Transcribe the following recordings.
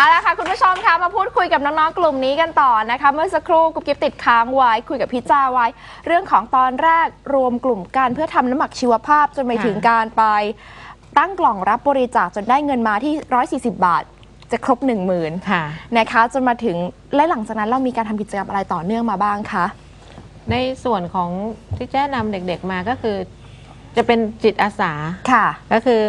เอาละค่ะคุณผู้ชมคะมาพูดคุยกับน้องๆกลุ่มนี้กันต่อนะคะ เมื่อสักครู่กุ๊บกิ๊บติดค้างไว้คุยกับพี่จ้าไว้ เรื่องของตอนแรกรวมกลุ่มกันเพื่อทำน้ำหมักชีวภาพจนไปค่ะถึงการไป ตั้งกล่องรับบริจาคจนได้เงินมาที่ 140 บาท จะครบ 1 0,000ค่ะ นะคะจนมาถึงและหลังจากนั้นเรามีการทำกิจกรรมอะไรต่อเนื่องมาบ้างคะ ในส่วนของที่แจ้นำเด็กๆมาก็คือ จะเป็นจิตอาสา ค่ะ ก็คือ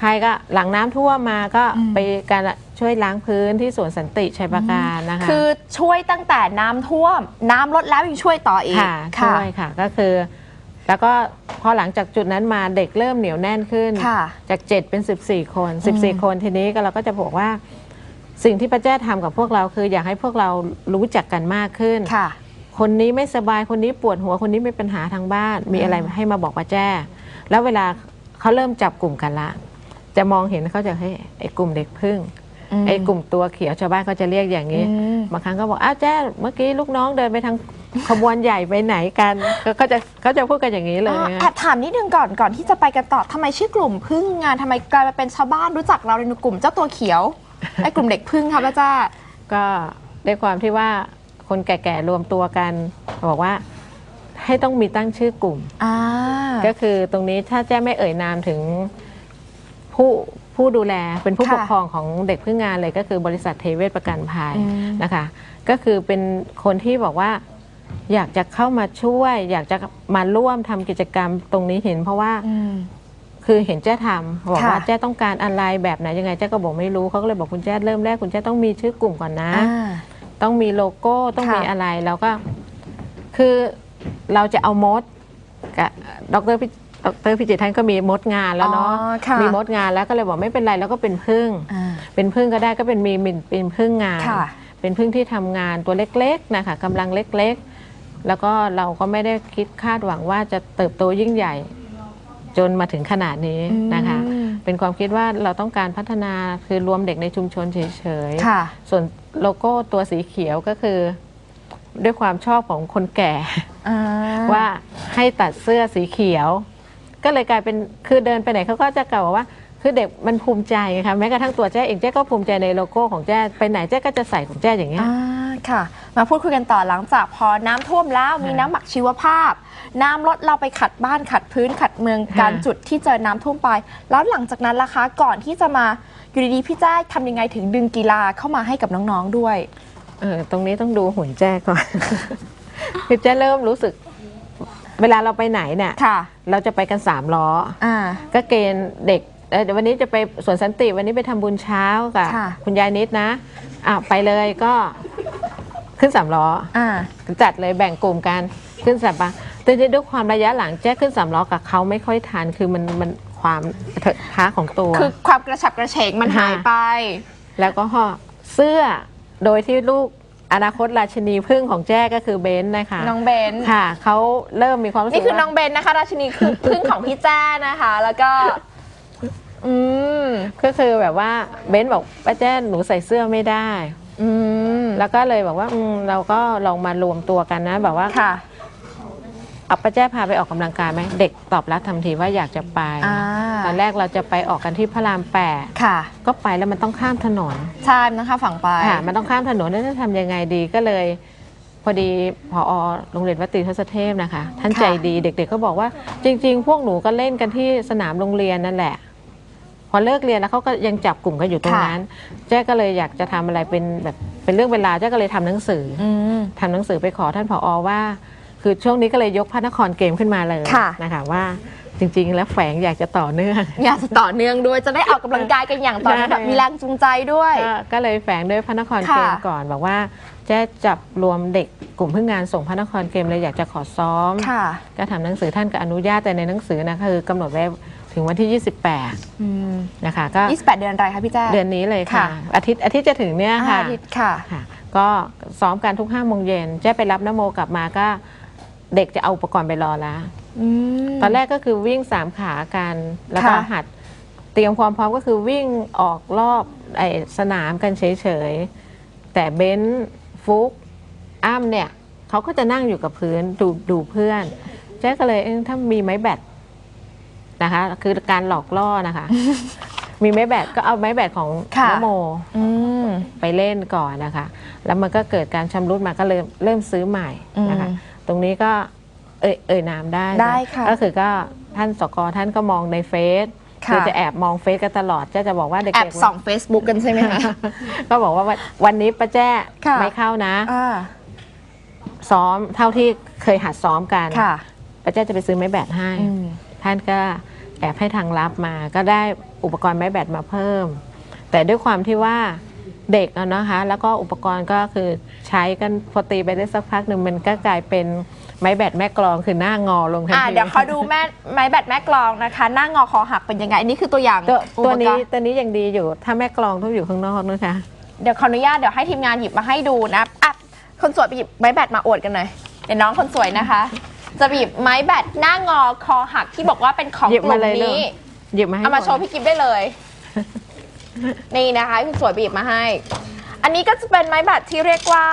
ใครก็หลังน้ำท่วมมาก็อืม ไปการช่วยล้างพื้นที่สวนสันติชัยประการนะคะ คือช่วยตั้งแต่น้ำท่วม น้ำลดแล้วยังช่วยต่ออีก ค่ะช่วยค่ะก็คือ แล้วก็พอหลังจากจุดนั้นมาเด็กเริ่มเหนียวแน่นขึ้น ค่ะจาก 7 เป็น 14 คน อืม 14 คนทีนี้ก็เราก็จะบอกว่า สิ่งที่พระเจ้าทำกับพวกเราคืออยากให้พวกเรารู้จักกันมากขึ้น ค่ะ คนนี้ไม่สบายคนนี้ปวดหัวคนนี้มีปัญหาทางบ้าน มีอะไรให้มาบอกป้าแจ้แล้วเวลาเขาเริ่มจับกลุ่มกันละ จะมองเห็นเขาจะให้ยไอ้กลุ่มเด็กพึ่งมไอ้กลุ่มตัวเขียวชาวบ้านเขาจะเรียกอย่างนี้อืมบางครั้งก็บอกอ้าวแจ้เมื่อกี้ลูกน้องเดินไปทางขบวนใหญ่ไปไหนกันเขาเขาจะเขาจะพูดกันอย่างนี้เลยอ่านะแอบถามนิดนึงก่อนก่อนที่จะไปกันต่อทำไมชื่อกลุ่มพึ่งงานทำไมกลายมาเป็นชาวบ้านรู้จักเราในกลุ่มเจ้าตัวเขียวไอ้กลุ่มเด็กพึ่งค่ะป้าจ้าก็ด้วยความที่ว่าคนแก่ๆรวมตัวกันบอกว่าให้ต้องมีตั้งชื่อกลุ่มอ่าก็คือตรงนี้ถ้าแจ้ไม่เอ่ยนามถึง ผู้ผู้ดูแลเป็นผู้ค่ะปกครองของเด็กพึ่งงานเลยก็คือบริษัทเทเวศประกันภัยอืม นะคะ ก็คือเป็นคนที่บอกว่าอยากจะเข้ามาช่วย อยากจะมาร่วมทำกิจกรรมตรงนี้เห็น เพราะว่าอืม คือเห็นแจ้ทำบอกค่ะ ว่าแจ้ต้องการอะไรแบบไหนยังไงแจ้ก็บอกไม่รู้เขาก็เลยบอกคุณแจ้เริ่มแรกคุณแจ้ต้องมีชื่อกลุ่มก่อนนะ อ่า ต้องมีโลโก้ต้องค่ะมีอะไรแล้วก็ คือเราจะเอามดกับดรพิ ดรพิจิตรท่านก็มีมดงานแล้วเนาะอ๋อค่ะ มีมดงานแล้วก็เลยบอกไม่เป็นไรแล้วก็เป็นพึ่ง อ่า เป็นพึ่งก็ได้ก็เป็นมีมีเป็นพึ่งงาน ค่ะ เป็นพึ่งที่ทำงานตัวเล็กๆนะคะกำลังเล็กๆ แล้วก็เราก็ไม่ได้คิดคาดหวังว่าจะเติบโตยิ่งใหญ่ จนมาถึงขนาดนี้นะคะ อืม เป็นความคิดว่าเราต้องการพัฒนาคือรวมเด็กในชุมชนเฉยๆ ค่ะ ส่วนโลโก้ตัวสีเขียวก็คือ ด้วยความชอบของคนแก่ อ่าว่าให้ตัดเสื้อสีเขียว ก็เลยกลายเป็นคือเดินไปไหนเขาก็จะกล่าวว่า คือเด็กมันภูมิใจไงคะแม้กระทั่งตัวแจ้เองแจ้ก็ภูมิใจในโลโก้ของแจ้ไปไหนแจ้ก็จะใส่ของแจ้อย่างเงี้ย อ่าค่ะ มาพูดคุยกันต่อหลังจากพอน้ำท่วมแล้วมีน้ำหมักชีวภาพ น้ำลดเราไปขัดบ้านขัดพื้นขัดเมืองการค่ะ จุดที่เจอน้ำท่วมไป แล้วหลังจากนั้นล่ะคะก่อนที่จะมาอยู่ดีๆพี่แจ้ทำยังไงถึงดึงกีฬาเข้ามาให้กับน้องๆด้วย เออตรงนี้ต้องดูหุ่นแจ้ก่อน คือแจ้เริ่มรู้สึก เวลาเราไปไหนเนี่ยค่ะ เราจะไปกันสามล้อ อ่า ก็เกณฑ์เด็กเอ่อเดี๋ยววันนี้จะไปสวนสันติวันนี้ไปทำบุญเช้ากับค่ะ คุณยายนิดนะอะไปเลยก็ขึ้นสามล้อ อ่า จัดเลยแบ่งกลุ่มกันขึ้นสามล้อแต่ด้วยความระยะหลังแจ้ขึ้นสามล้อกับเขาไม่ค่อยทันคือมันมันความเถอะท้าของตัว คือความกระฉับกระเฉงมันหายไป แล้วก็ห่อเสื้อโดยที่ลูก อนาคตราชินีพึ่งของแจ้ก็คือเบนซ์นะคะน้องเบนค่ะเขาเริ่มมีความรู้สึนี่กคือว่าน้องเบนนะคะ ราชินีคือพึ่งของพี่แจ้นะคะ แล้วก็อืมก็คือแบบว่าเบนซ์บอกป้าแจ้หนูใส่เสื้อไม่ได้ อืมแล้วก็เลยบอกว่าอืมเราก็ลองมารวมตัวกันนะ แบบว่าค่ะ เอาป้าแจ้พาไปออกกำลังกายไหมเด็กตอบรับทันทีว่าอยากจะไป อ่าตอนแรกเราจะไปออกกันที่พระรามแปดค่ะก็ไปแล้วมันต้องข้ามถนนใช่มันต้องข้ามฝั่งไปค่ะมันต้องข้ามถนนแล้วจะทำยังไงดีก็เลย พอดีพอโรงเรียนวัดตรีทศเทพนะคะ ท่านค่ะใจดีเด็กๆก็บอกว่า จริง ๆ พวกหนูก็เล่นกันที่สนามโรงเรียนนั่นแหละ พอเลิกเรียนแล้วเขาก็ยังจับกลุ่มกันอยู่ตรงนั้นแจ้ก็เลยอยากจะทำอะไรเป็นแบบเป็นเรื่องเวลาแจ้ก็เลยทำหนังสือออืม ทำหนังสือไปขอท่านผอว่า คือช่วงนี้ก็เลยยกพระนครเกมขึ้นมาเลยค่ะ นะคะว่าจริงๆ แล้วแฝงอยากจะต่อเนื่อง อยากจะต่อเนื่องด้วยจะได้ออกกำลังกายกันอย่างต่อเนื่องใช่แบบมีแรงจูงใจด้วย ก็ก็เลยแฝงด้วยพระนครเกมค่ะก่อนบอกว่าแจะจับรวมเด็กกลุ่มพึ่งงานส่งพระนครเกมเลยอยากจะขอซ้อม ค่ะก็ทำหนังสือท่านก็อนุญาตแต่ในหนังสือนะคือกำหนดไว้ถึงวันที่ 28อืมนะคะ ก็28 เดือนอะไรคะพี่แจ้ เดือนนี้เลยค่ะ ค่ะ อาทิตย์อาทิตย์จะถึงเนี่ยอ่าค่ะอาทิตย์ค่ะ ค่ะ ก็ซ้อมกันทุก5โมงเย็นแจ้ไปรับนโมกลับมาก็ เด็กจะเอาอุปกรณ์ไปรอแล้วอืมตอนแรกก็คือวิ่งสามขากันแล้วก็ค่ะ หัด เตรียมความพร้อมก็คือวิ่งออกรอบไอสนามกันเฉยๆ แต่เบนซ์ฟุกอ้ำเนี่ยเขาก็จะนั่งอยู่กับพื้นดูดูเพื่อนเจ๊ก็เลยเอ้ยถ้ามีไม้แบตนะคะ คือการหลอกล่อนะคะ มีไม้แบตก็เอาไม้แบตของค่ะนโม อืม ไปเล่นก่อนนะคะ แล้วมันก็เกิดการชำรุดมาก็เริ่มเริ่มซื้อใหม่นะคะ อืม ตรงนี้ก็เอ่ยเอ่ยนามได้นได้ค่ะ ก็คือก็ท่านสกท่านก็มองในเฟซค่ะ คือจะแอบมองเฟซกันตลอดจะจะบอกว่าเด็กๆแอบส่อง Facebook กันใช่ไหมคะ ก็บอกว่าวันวันนี้ป้าแจ้ค่ะ ไม่เข้านะ อ่าซ้อมเท่าที่เคยหัดซ้อมกันค่ะป้าแจ้จะไปซื้อไม้แบตให้ อืม ท่านก็แอบให้ทางลับมา ก็ได้อุปกรณ์ไม้แบตมาเพิ่ม แต่ด้วยความที่ว่า เด็กอะนะคะ แล้วก็อุปกรณ์ก็คือใช้กันพอตีไปได้สักพักหนึ่งมันก็กลายเป็นไม้แบตแม่กลองคือหน้างอลงทันอ่าทีเดี๋ยวเขาดูแม่ไม้แบตแม่กลองนะคะ หน้างอคอหักเป็นยังไงอันนี้คือตัวอย่างตัวอุตัวปกนี้รณ์ตัวนี้ยังดีอยู่ ถ้าแม่กลองต้องอยู่ข้างนอกนะคะ เดี๋ยวขออนุญาตเดี๋ยวให้ทีมงานหยิบมาให้ดูนะอะคนสวยไปหยิบไม้แบตมาอวดกันหน่อยเดี๋ยวน้องคนสวยนะคะ จะหยิบไม้แบตหน้างอคอหักที่บอกว่าเป็นของหยิบกลุ่มามเลยลูก นี้หยิบมาให้เอามาหน่ยโชว์พี่กิฟได้เลย นี่นะคะคุณสวยบีบมาให้ อันนี้ก็จะเป็นไม้แบตที่เรียกว่า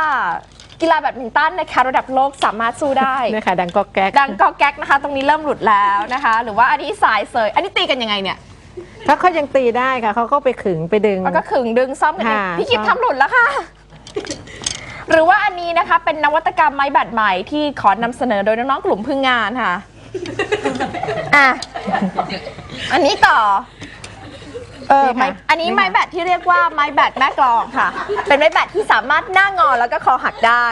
กีฬาแบดมินตันนะคะระดับโลกสามารถสู้ได้เนี่ยค่ะดังก็แก๊กดังก็แก๊กนะคะ ตรงนี้เริ่มหลุดแล้วนะคะ หรือว่าอันนี้สายเสย อันนี้ตีกันยังไงเนี่ย ถ้าเขายังตีได้ค่ะเขาก็ไปขึงไปดึงมันก็ขึงดึงซ่อมกันเองค่ะ พี่กิฟซ่อมทำหลุดแล้วค่ะ หรือว่าอันนี้นะคะเป็นนวัตกรรมไม้แบตใหม่ที่ขอนำเสนอโดยน้องๆกลุ่มพึ่งงานค่ะ อะ อันนี้ต่อ เออไม้อันนี้ไม้แบตที่เรียกว่าไม้แบตแม่กลองค่ะ เป็นไม้แบตที่สามารถหน้างอแล้วก็คอหักได้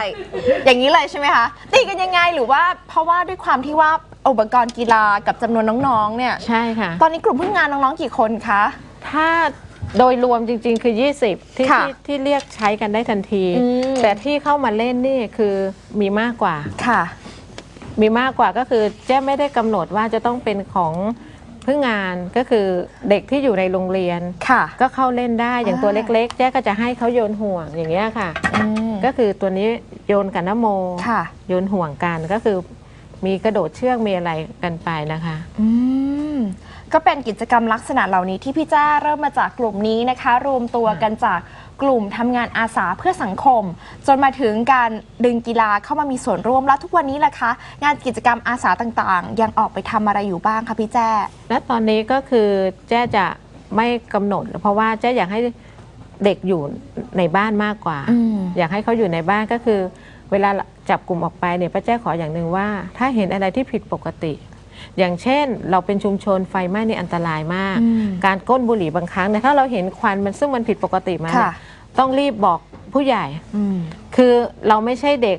อย่างนี้เลยใช่ไหมคะตีกันยังไงหรือว่าเพราะว่าด้วยความที่ว่าอุปกรณ์กีฬากับจำนวนน้องๆเนี่ยใช่ค่ะ ตอนนี้กลุ่มพึ่งงานน้องๆกี่คนคะ ถ้าโดยรวมจริง ๆ คือ 20 ที่ค่ะที่ที่เรียกใช้กันได้ทันที อืม แต่ที่เข้ามาเล่นนี่คือมีมากกว่า ค่ะ มีมากกว่าก็คือแจ้ไม่ได้กำหนดว่าจะต้องเป็นของ เพื่องานก็คือเด็กที่อยู่ในโรงเรียน ค่ะ ก็เข้าเล่นได้อย่างอ่าตัวเล็กๆแจ้ก็จะให้เขาโยนห่วงอย่างเงี้ยค่ะอืมก็คือตัวนี้โยนกับน้ำโมค่ะ โยนห่วงกันก็คือมีกระโดดเชือกมีอะไรกันไปนะคะ อืม ก็เป็นกิจกรรมลักษณะเหล่านี้ที่พี่จ้าเริ่มมาจากกลุ่มนี้นะคะ รวมตัวกันจากกลุ่มทำงานอาสาเพื่อสังคม จนมาถึงการดึงกีฬาเข้ามามีส่วนร่วมแล้วทุกวันนี้ล่ะคะ งานกิจกรรมอาสาต่างๆ ยังออกไปทำอะไรอยู่บ้างคะพี่แจ้และตอนนี้ก็คือแจ้จะไม่กำหนด เพราะว่าแจ้อยากให้เด็กอยู่ในบ้านมากกว่า อืม อยากให้เขาอยู่ในบ้านก็คือ เวลาจับกลุ่มออกไปเนี่ยป้าแจ้ขออย่างหนึ่งว่า ถ้าเห็นอะไรที่ผิดปกติ อย่างเช่นเราเป็นชุมชนไฟไหม้นี่อันตรายมากอืมการก้นบุหรี่บางครั้งเนี่ยถ้าเราเห็นควันมันซึ่งมันผิดปกติมาค่ะเนี่ยต้องรีบบอกผู้ใหญ่อืมคือเราไม่ใช่เด็ก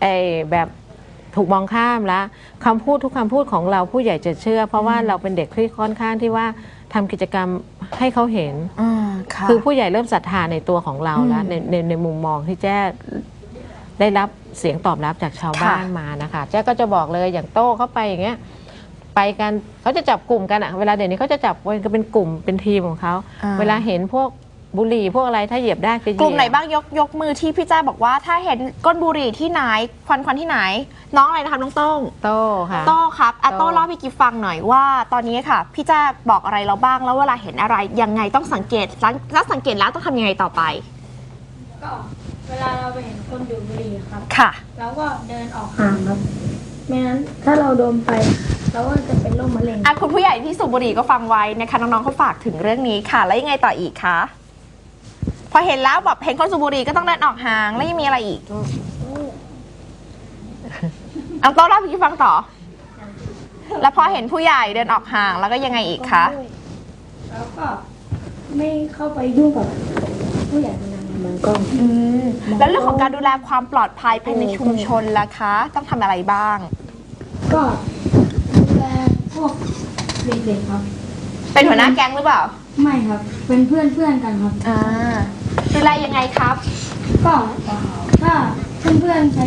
ไอแบบถูกมองข้ามแล้วคำพูดทุกคำพูดของเราผู้ใหญ่จะเชื่อ เพราะว่าเราเป็นเด็กที่ค่อนข้างที่ว่าทำกิจกรรมให้เขาเห็นอ่าค่ะคือผู้ใหญ่เริ่มศรัทธาในตัวของเราแล้วอืมในในในมุมมองที่แจ้ ได้รับเสียงตอบรับจากชาวบ้านค่ะมานะคะแจ้ก็จะบอกเลยอย่างโต้เข้าไปอย่างเงี้ยไปกันเขาจะจับกลุ่มกันอะเวลาเดี๋ยวนี้เขาจะจับกันเป็นกลุ่มเป็นทีมของเขาอ่าเวลาเห็นพวกบุหรี่พวกอะไรถ้าเหยียบได้จะเหยียบกลุ่มไหนบ้างยกยกมือที่พี่แจ้บอกว่า ถ้าเห็นก้นบุหรี่ที่ไหนควันควันที่ไหน น้องอะไรนะคะน้องโต้งโต้ค่ะโต้ครับอะโต้โต้เล่าให้พี่กิฟฟังหน่อยว่า ตอนนี้ค่ะ พี่แจ้บอกอะไรเราบ้างแล้วเวลาเห็นอะไรยังไงต้องสังเกตแล้วแล้วสังเกตแล้วต้องทำยังไงต่อไปก็ เวลาเราไปเห็นคนดูดบุหรี่ครับ ค่ะ เราก็เดินออกห่างครับไม่งั้นถ้าเราดมไป เราก็จะเป็นโรคมะเร็ง อะคุณผู้ใหญ่ที่สูบบุหรี่ก็ฟังไว้นะคะน้องๆเขาฝากถึงเรื่องนี้ค่ะ แล้วยังไงต่ออีกคะพอเห็นแล้วแบบเห็นคนสูบบุหรี่ก็ต้องเดินออกห่างแล้วยังมีอะไรอีกเอาโต้เล่าให้พี่ฟังต่อ แล้วพอเห็นผู้ใหญ่เดินออกห่างแล้วก็ยังไงอีกคะแล้วก็ไม่เข้าไปยุ่งกับผู้ใหญ่คนนั้น มันก็อืมแล้วเรื่องของการดูแลความปลอดภัยภายในชุมชนล่ะคะ ต้องทำอะไรบ้าง ก็ดูแลพวกเด็กๆครับ เป็นหัวหน้าแก๊งหรือเปล่าไม่ครับ เป็นเพื่อนเพื่อนๆกันครับ อ่าดูแลยังไงครับ ก็ถ้าเพื่อนๆใคร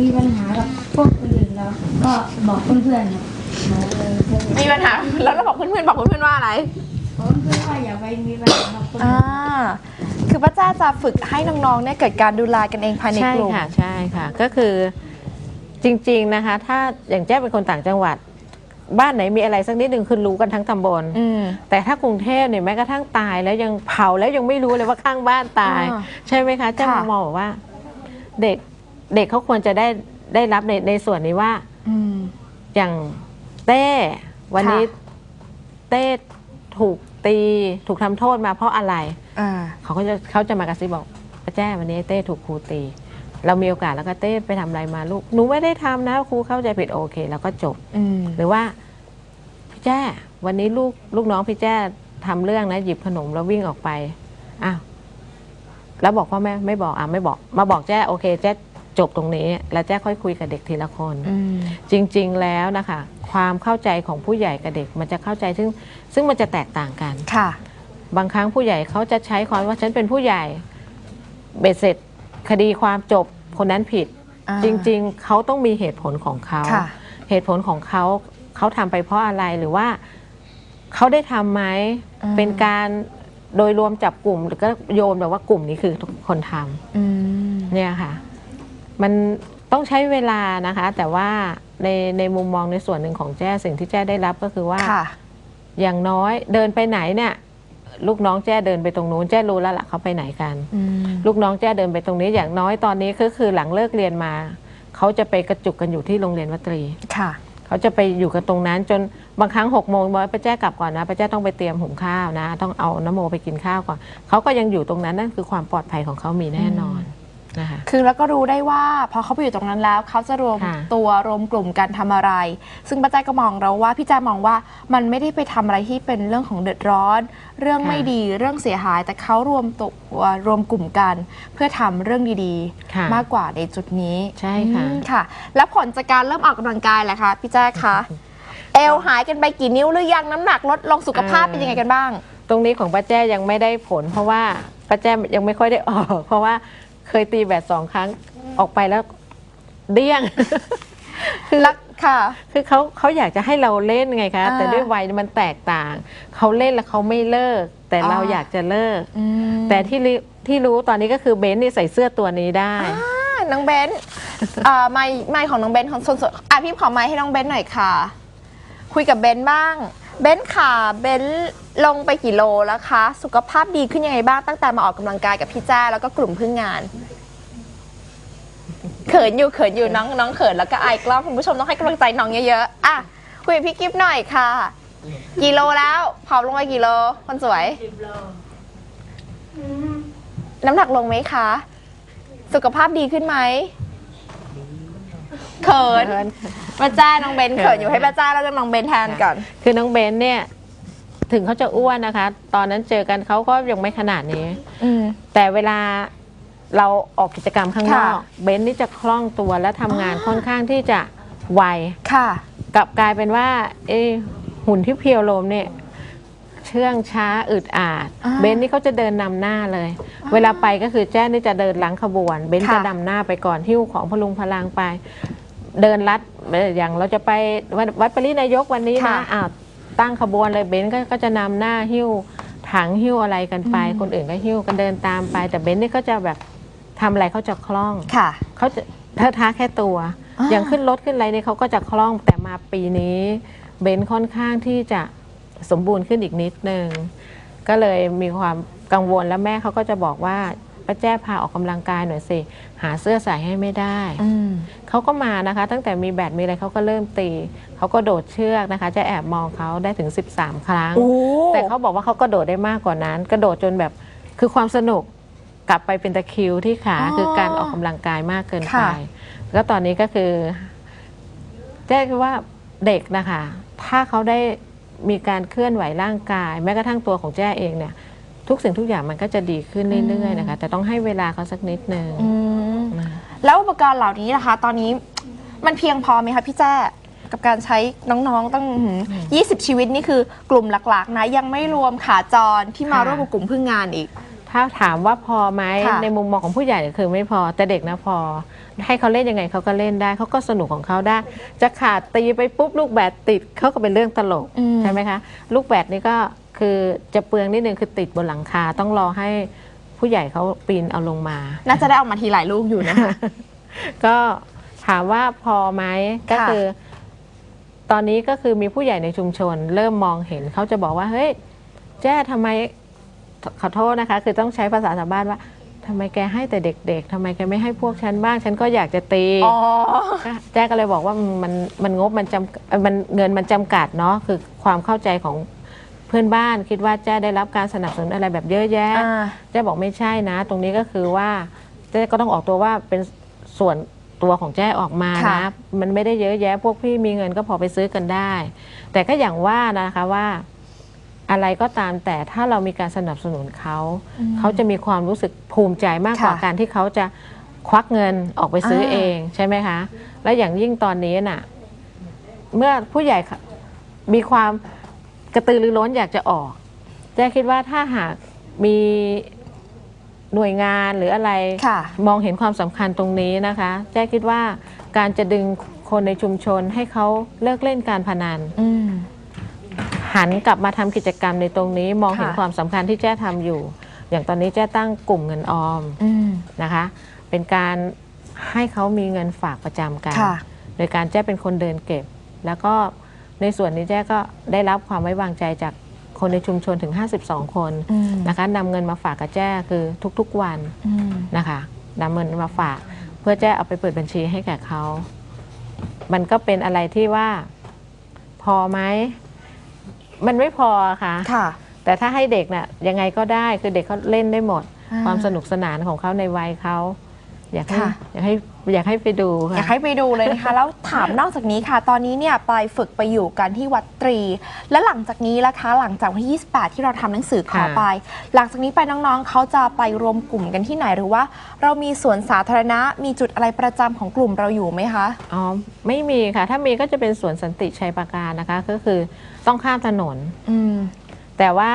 มีปัญหากับพวกคนอื่นแล้ว ก็บอกเพื่อนๆครับบอกเลยเพื่อนมีปัญหา แล้วเราบอกเพื่อนๆบอกเพื่อนๆว่าอะไรๆบอกเพื่อนๆว่าอย่าไปมีปัญหากับคนอ่าอื่น คือป้าจ้าจะฝึกให้น้องๆเนี่ยเกิดการดูแลกันเองภายในใช่กลุ่ม ค่ะใช่ค่ะ ก็คือจริงๆนะคะ ถ้าอย่างแจ้เป็นคนต่างจังหวัด บ้านไหนมีอะไรสักนิดหนึ่งคือรู้กันทั้งตำบล อืม แต่ถ้ากรุงเทพเนี่ยแม้กระทั่งตายแล้วยังเผาแล้วยังไม่รู้เลยว่าข้างบ้านตาย อ่าใช่ไหมคะเจ้าค่ะ มองบอกว่า เด็กเด็กเขาควรจะได้ได้รับในในส่วนนี้ว่า อืม อย่างเต้วันนี้ค่ะเต้ถูก ตีถูกทำโทษมาเพราะอะไร อ่า เขาก็จะเขาจะมากระซิบบอกป้าแจ้วันนี้เต้ถูกครูตี เรามีโอกาสแล้วก็เต้ไปทำอะไรมาลูกหนูไม่ได้ทำนะครูเข้าใจผิดโอเค แล้วก็จบ อืม หรือว่าพี่แจ้วันนี้ลูกลูกน้องพี่แจ้ทำเรื่องนะหยิบขนมแล้ววิ่งออกไปอ้าวแล้วบอกพ่อแม่ไม่บอกอะไม่บอก มาบอกแจ้โอเคแจ้ จบตรงนี้ แล้วแจ้ค่อยคุยกับเด็กทีละคนอืมจริงๆแล้วนะคะ ความเข้าใจของผู้ใหญ่กับเด็กมันจะเข้าใจซึ่งซึ่งมันจะแตกต่างกันค่ะ บางครั้งผู้ใหญ่เขาจะใช้ความว่าฉันเป็นผู้ใหญ่เบ็ดเสร็จคดีความจบคนนั้นผิดอ่าจริงๆ เขาต้องมีเหตุผลของเขาค่ะเหตุผลของเขาเขาทำไปเพราะอะไรหรือว่าเขาได้ทำไหมอืมเป็นการโดยรวมจับกลุ่มหรือก็โยนแบบว่ากลุ่มนี้คือทุกคนทำอืมเนี่ยค่ะ มันต้องใช้เวลานะคะ แต่ว่าในในมุมมองในส่วนหนึ่งของแจ้สิ่งที่แจ้ได้รับก็คือว่า ค่ะ อย่างน้อยเดินไปไหนเนี่ย ลูกน้องแจ้เดินไปตรงนู้นแจ้รู้แล้วล่ะเขาไปไหนกันอืมลูกน้องแจ้เดินไปตรงนี้อย่างน้อยตอนนี้ก็คือหลังเลิกเรียนมา เขาจะไปกระจุกกันอยู่ที่โรงเรียนวัดตรี ค่ะ เขาจะไปอยู่กันตรงนั้นจนบางครั้งหกโมงบอกว่าป้าแจ้กลับก่อนนะป้าแจ้ต้องไปเตรียมหุงข้าวนะ ต้องเอาน้ำโมไปกินข้าวก่อนเขาก็ยังอยู่ตรงนั้นนั่นคือความปลอดภัยของเขามีแน่นอน นะคะคือแล้วก็รู้ได้ว่าพอเขาไปอยู่ตรงนั้นแล้วเขาจะรวมค่ะ ตัวรวมกลุ่มกันทำอะไร ซึ่งป้าแจ้ก็มองแล้วว่าพี่แจ้มองว่ามันไม่ได้ไปทำอะไรที่เป็นเรื่องของเดือดร้อน เรื่องไม่ดีเรื่องเสียหาย แต่เขารวมตัวรวมกลุ่มกัน เพื่อทำเรื่องดีค่ะๆ มากกว่าในจุดนี้ใช่ค่ะ อืมค่ะ แล้วผลจากการเริ่มออกกำลังกายแหละคะพี่แจ้คะเอวหายกันไปกี่นิ้วหรือยังน้ำหนักลดลงสุขภาพเป็นยังไงกันบ้าง ตรงนี้ของป้าแจ้ยังไม่ได้ผล เพราะว่าป้าแจ้ยังไม่ค่อยได้ออก เพราะว่า เคยตีแบตสองครั้งออกไปแล้ว เดี้ยง คือรักค่ะ คือเขาเขาอยากจะให้เราเล่นไงคะ อ่าแต่ด้วยวัยมันแตกต่าง เขาเล่นแล้วเขาไม่เลิก แต่เราอ่าอยากจะเลิก อืมแต่ที่ริที่รู้ตอนนี้ก็คือเบนซ์นี่ใส่เสื้อตัวนี้ได้ อ่าน้องเบนซ์อ่าไมค์ไมค์ของน้องเบนซ์ของสดๆอะพี่ขอไมค์ให้น้องเบนซ์หน่อยค่ะ คุยกับเบนซ์บ้าง เบนซ์ค่ะ เบนซ์ ลงไปกี่โลแล้วคะ สุขภาพดีขึ้นยังไงบ้างตั้งแต่มาออกกำลังกายกับพี่แจ้แล้วก็กลุ่มพึ่งงาน เขินอยู่เขินอยู่น้องน้องเขินแล้วก็อายกล้องคุณผู้ชมต้องให้กำลังใจน้องเยอะๆอะคุยกับพี่กิฟต์หน่อยค่ะ กี่โลแล้วผอมลงไปกี่โล คนสวย น้ำหนักลงไหมคะ สุขภาพดีขึ้นไหมเขินป้าจ้าน้องเบนเขินอยู่ให้ป้าจ้าแล้วก็น้องเบนแทนก่อน คือน้องเบนซ์เนี่ย ถึงเขาจะอ้วนนะคะ ตอนนั้นเจอกันเขาก็ยังไม่ขนาดนี้ อืม แต่เวลาเราออกกิจกรรมข้างนอก ค่ะ เบนซ์นี่จะคล่องตัวและทำงานค่อนข้างที่จะไวค่ะ กลับกลายเป็นว่าเอะหุ่นที่เพียวโลมเนี่ยเชื่องช้าอึดอาด อ่าเบนซ์นี่เขาจะเดินนำหน้าเลย เวลาไปก็คือแจ้นี่จะเดินหลังขบวน เบนซ์ค่ะ จะนำหน้าไปก่อนหิ้วของพลุงพลังไป เดินลัดเอ่ออย่างเราจะไปวัดวัดปรินายกวันนี้ค่ะนะอ้าว ตั้งขบวนเลยเบนซ์ก็ก็จะนำหน้าหิ้วถังหิ้วอะไรกันไปอืมคนอื่นก็หิ้วกันเดินตามไป แต่เบนซ์นี่ก็จะแบบทำอะไรเขาจะคล่องค่ะเขาจะเท่าท้าแค่ตัวอ่าอย่างขึ้นรถขึ้นอะไรเนี่ยเขาก็จะคล่องแต่มาปีนี้เบนซ์ค่อนข้างที่จะสมบูรณ์ขึ้นอีกนิดนึงก็เลยมีความกังวลแล้วแม่เขาก็จะบอกว่า ป้าแจ้พาออกกำลังกายหน่อยสิ หาเสื้อใส่ให้ไม่ได้อืมเขาก็มานะคะ ตั้งแต่มีแบดมีอะไรเขาก็เริ่มตีเขาก็โดดเชือกนะคะ จะแอบมองเขาได้ถึง 13 ครั้งโอ้แต่เขาบอกว่าเขากระโดดได้มากกว่านั้น กระโดดจนแบบคือความสนุกกลับไปเป็นตะคริวที่ขาอ๋อคือการออกกำลังกายมากเกินไปค่ะแล้วตอนนี้ก็คือแจ้คิดว่าเด็กนะคะ ถ้าเขาได้มีการเคลื่อนไหวร่างกาย แม้กระทั่งตัวของแจ้เองเนี่ย ทุกสิ่งทุกอย่างมันก็จะดีขึ้นเรื่อยๆนะคะ แต่ต้องให้เวลาเขาสักนิดนึงอืมนะแล้วอุปกรณ์เหล่านี้นะคะ ตอนนี้มันเพียงพอไหมคะพี่แจ้กับการใช้น้องๆตั้งหือ20 ชีวิตนี่คือกลุ่มหลักๆ นะ ยังไม่รวมขาจรที่มาร่วมกับกลุ่มพึ่งงานอีก ถ้าถามว่าพอไหมค่ะ ในมุมมองของผู้ใหญ่เนี่ยคือไม่พอแต่เด็กนะพอ ให้เขาเล่นยังไงเขาก็เล่นได้เขาก็สนุกของเขาได้ จะขาดตีไปปุ๊บลูกแบดติดเขาก็เป็นเรื่องตลก อืม ใช่ไหมคะ ลูกแบดนี่ก็ คือจะเปลืองนิดนึงคือติดบนหลังคาต้องรอให้ผู้ใหญ่เขาปีนเอาลงมา น่าจะได้ออกมาทีหลายลูกอยู่นะคะ ก็ถามว่าพอไหมก็ค่ะคือ ตอนนี้ก็คือมีผู้ใหญ่ในชุมชน เริ่มมองเห็นเขาจะบอกว่าเฮ้ยแจ้ทำไมขอโทษนะคะ คือต้องใช้ภาษาชาวบ้านว่าทำไมแกให้แต่เด็ก ๆทำไมแกไม่ให้พวกฉันบ้างฉันก็อยากจะตีอ๋อก็แจ้ก็เลยบอกว่ามันมันงบมันจำเอ่อมันเงินมันจำกัดเนาะคือความเข้าใจของ พื่อนบ้านคิดว่าแจ้ได้รับการสนับสนุนอะไรแบบเยอะแยะ อ่า เจ๊บอกไม่ใช่นะ ตรงนี้ก็คือว่าเจ๊ก็ต้องออกตัวว่าเป็นส่วนตัวของแจ้ออกมาค่ะนะมันไม่ได้เยอะแยะ พวกพี่มีเงินก็พอไปซื้อกันได้ แต่ก็อย่างว่านะคะว่า อะไรก็ตามแต่ถ้าเรามีการสนับสนุนเขาเขาจะมีความรู้สึกภูมิใจมากกว่าค่ะการที่เขาจะควักเงินออกไปซื้ออ่าเองใช่ไหมคะ และอย่างยิ่งตอนนี้น่ะ เมื่อผู้ใหญ่มีความ กระตือรือร้นอยากจะออกแจ้คิดว่าถ้าหากมีหน่วยงานหรืออะไรค่ะมองเห็นความสำคัญตรงนี้นะคะแจ้คิดว่าการจะดึงคนในชุมชนให้เขาเลิกเล่นการพนันอืมหันกลับมาทำกิจกรรมในตรงนี้ มองเห็นค่ะความสำคัญที่แจ้ทำอยู่ อย่างตอนนี้แจ้ตั้งกลุ่มเงินออมอืมนะคะ เป็นการให้เขามีเงินฝากประจำกันค่ะโดยการแจ้เป็นคนเดินเก็บ แล้วก็ ในส่วนนี้แจ้ก็ได้รับความไว้วางใจจากคนในชุมชนถึง 52 คนอืมนะคะนำเงินมาฝากกับแจ้คือทุกๆวันอืมนะคะนำเงินมาฝากเพื่อแจ้เอาไปเปิดบัญชีให้แก่เขา มันก็เป็นอะไรที่ว่าพอไหมมันไม่พอค่ะค่ะ แต่ถ้าให้เด็กน่ะยังไงก็ได้คือเด็กเขาเล่นได้หมดอ่าความสนุกสนานของเขาในวัยเขา อยากให้ค่ะ อยากให้อยากให้ไปดูค่ะอยากให้ไปดูเลยนะคะ แล้วถามนอกจากนี้ค่ะ ตอนนี้เนี่ยไปฝึกไปอยู่กันที่วัดตรี และหลังจากนี้ล่ะคะหลังจากวันที่ 28 ที่เราทำหนังสือขอค่ะ ไป หลังจากนี้ไปน้องๆเขาจะไปรวมกลุ่มกันที่ไหนหรือว่า เรามีสวนสาธารณะมีจุดอะไรประจำของกลุ่มเราอยู่ไหมคะ อ๋อไม่มีค่ะ ถ้ามีก็จะเป็นสวนสันติชัยปราการนะคะ ก็คือต้องข้ามถนน อืม แต่ว่า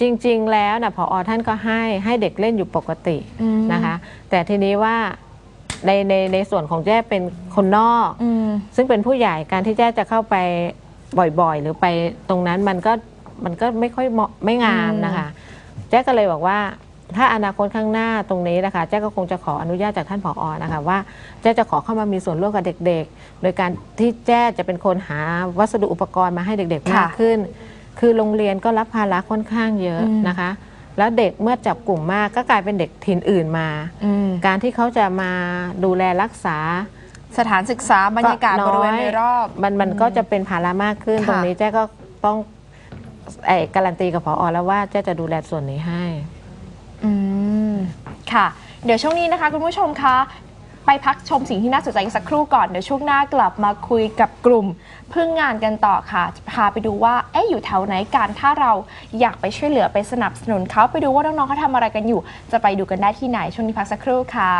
จริง ๆ แล้วนะพออท่านก็ให้ให้เด็กเล่นอยู่ปกติอืมนะคะ แต่ทีนี้ว่าในในในส่วนของแจ้เป็นคนนอกอืมซึ่งเป็นผู้ใหญ่การที่แจ้จะเข้าไปบ่อยๆ หรือไปตรงนั้นมันก็มันก็ไม่ค่อยเหมาะไม่งามอืมนะคะ แจ้ก็เลยบอกว่า ถ้าอนาคตข้างหน้าตรงนี้นะคะ แจ้ก็คงจะขออนุญาตจากท่านผออนะคะว่าแจ้จะขอเข้ามามีส่วนร่วมกับเด็ก ๆ โดยการที่แจ้จะเป็นคนหาวัสดุอุปกรณ์มาให้เด็กๆมากค่ะขึ้น คือโรงเรียนก็รับภาระค่อนข้างเยอะอืมนะคะ แล้วเด็กเมื่อจับกลุ่มมากก็กลายเป็นเด็กถิ่นอื่นมาอืมการที่เขาจะมาดูแลรักษาสถานศึกษาบรรยากาศบริเวณโดยรอบ มันมันก็จะเป็นภาระมากขึ้นค่ะตรงนี้แจ้ก็ต้องไอ้การันตีกับพออแล้วว่าแจ้จะดูแลส่วนนี้ให้ อืม ค่ะ เดี๋ยวช่วงนี้นะคะ คุณผู้ชมคะ ไปพักชมสิ่งที่น่าสนใจสักครู่ก่อน เดี๋ยวช่วงหน้ากลับมาคุยกับกลุ่มพึ่งงานกันต่อค่ะะพาไปดูว่าเอ๊ะอยู่แถวไหนการถ้าเราอยากไปช่วยเหลือไปสนับสนุนเขาไปดูว่าน้องๆเขาทำอะไรกันอยู่ จะไปดูกันได้ที่ไหนช่วงนี้พักสักครู่ค่ะ